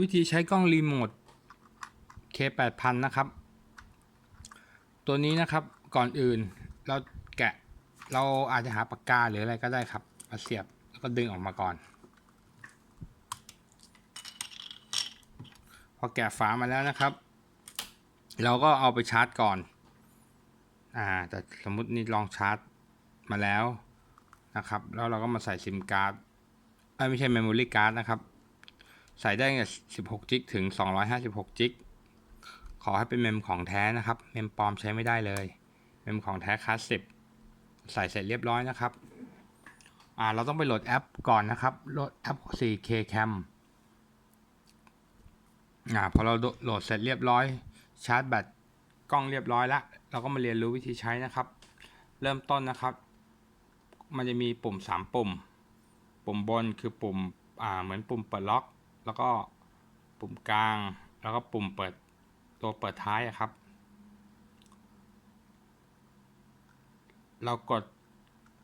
วิธีใช้กล้องรีโมท K8000 นะครับ ตัวนี้นะครับก่อนอื่นเราแกะเราอาจจะหาปากกาหรืออะไรก็ได้ครับมาเสียบแล้วก็ดึงออกมาก่อน พอแกะฝามาแล้วนะครับ เราก็เอาไปชาร์จก่อนอ่าแต่สมมตินี่ลองชาร์จมาแล้วนะครับ แล้วเราก็มาใส่ซิมการ์ดไม่ใช่เมมโมรี่การ์ดนะครับ ใส่ได้ตั้งแต่16จิกถึง 256จิกขอให้เป็นเมมของแท้นะครับ เมมปลอมใช้ไม่ได้เลย เมมของแท้คลาสสิบใส่เสร็จเรียบร้อยนะครับอ่าเราต้องไปโหลดแอปก่อนนะครับ โหลดแอป 4K Cam อ่าพอเราโหลดเสร็จเรียบร้อย ชาร์จแบตกล้องเรียบร้อยแล้วเราก็มาเรียนรู้วิธีใช้นะครับ เริ่มต้นนะครับ มันจะมีปุ่ม 3 ปุ่ม ปุ่มบนคือปุ่มอ่าเหมือนปุ่มเปิดล็อก แล้วก็ปุ่มกลาง แล้วก็ปุ่มเปิดตัวเปิดท้ายครับ เรากด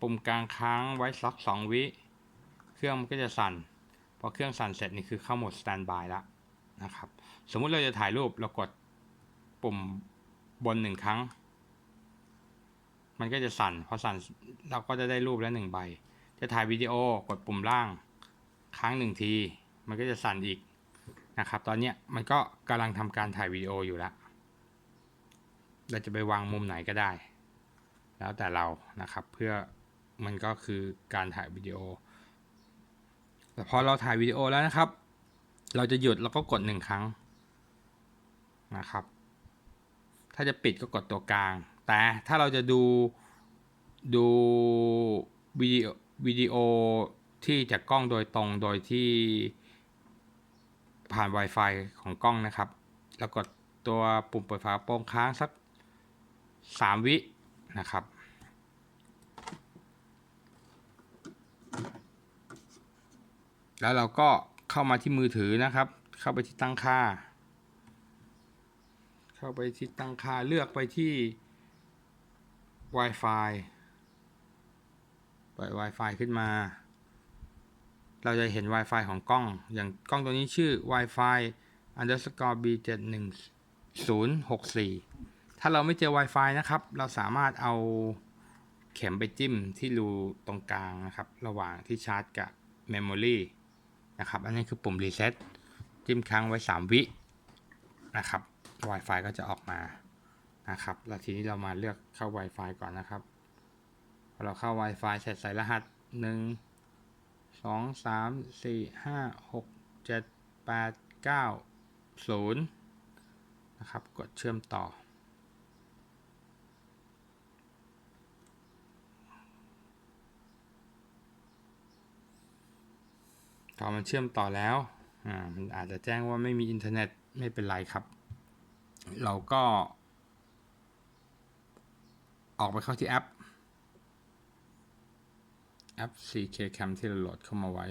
ปุ่มกลางค้างไว้สักสองวิ เครื่องมันก็จะสั่น พอเครื่องสั่นเสร็จนี่คือเข้าโหมดสแตนบายแล้วนะครับ สมมุติเราจะถ่ายรูปเรากดปุ่มบนหนึ่งครั้ง มันก็จะสั่น พอสั่นเราก็จะได้รูปแล้วหนึ่งใบ จะถ่ายวิดีโอกดปุ่มล่าง ค้างหนึ่งที มันก็จะสั่นอีกนะครับ ตอนเนี้ยมันก็กำลังทำการถ่ายวิดีโออยู่แล้วเราจะไปวางมุมไหนก็ได้ แล้วแต่เรานะครับ เพื่อมันก็คือการถ่ายวิดีโอ แต่พอเราถ่ายวิดีโอแล้วนะครับ เราจะหยุดแล้วก็กดหนึ่งครั้งนะครับ ถ้าจะปิดก็กดตัวกลาง แต่ถ้าเราจะดูดูวิดีโอวิดีโอที่จากกล้องโดยตรงโดยที่ ผ่าน Wi-Fi ของกล้องนะครับ แล้วกดตัวปุ่มเปิดฝาโปรงค้างสัก 3 วินะครับ แล้วเราก็เข้ามาที่มือถือนะครับ เข้าไปที่ตั้งค่า เข้าไปที่ตั้งค่าเลือกไปที่ Wi-Fi เปิด Wi-Fi ขึ้นมา เราจะเห็น Wi-Fi ของกล้อง อย่างกล้องตัวนี้ชื่อ Wi-Fi underscore b 7 1 0 6 4ถ้าเราไม่เจอ Wi-Fi นะครับ เราสามารถเอาเข็มไปจิ้มที่รูตรงกลางนะครับ ระหว่างที่ชาร์จกับ Memory นะครับ อันนี้คือปุ่ม Reset จิ้มค้างไว้ 3 วินะครับ Wi-Fi ก็จะออกมานะครับ แล้วทีนี้เรามาเลือกเข้า Wi-Fi ก่อนนะครับพอเราเข้า Wi-Fi เสร็จใส่รหัส 1 2 3 4 5 6 7 8 9 0นะครับ กดเชื่อมต่อ พอมันเชื่อมต่อแล้ว อ่า มันอาจจะแจ้งว่าไม่มีอินเทอร์เน็ต ไม่เป็นไรครับ เราก็ ออกไปเข้าที่แอป แอป 4K Cam ที่เราโหลดเข้ามาไว้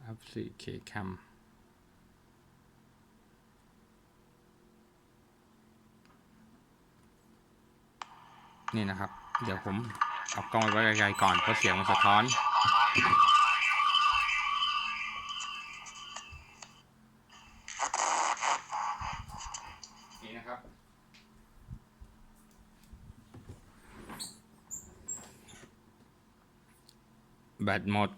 แอป 4K Cam นี่นะครับ เดี๋ยวผมเอากล้องไว้ไกลๆก่อนเพราะเสียงมันสะท้อน นี่นะครับ แบตหมด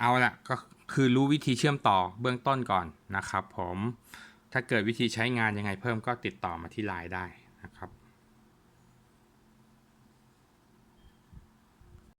เอาละก็คือรู้วิธีเชื่อมต่อเบื้องต้นก่อนนะครับผม ถ้าเกิดวิธีใช้งานยังไงเพิ่มก็ติดต่อมาที่ไลน์ได้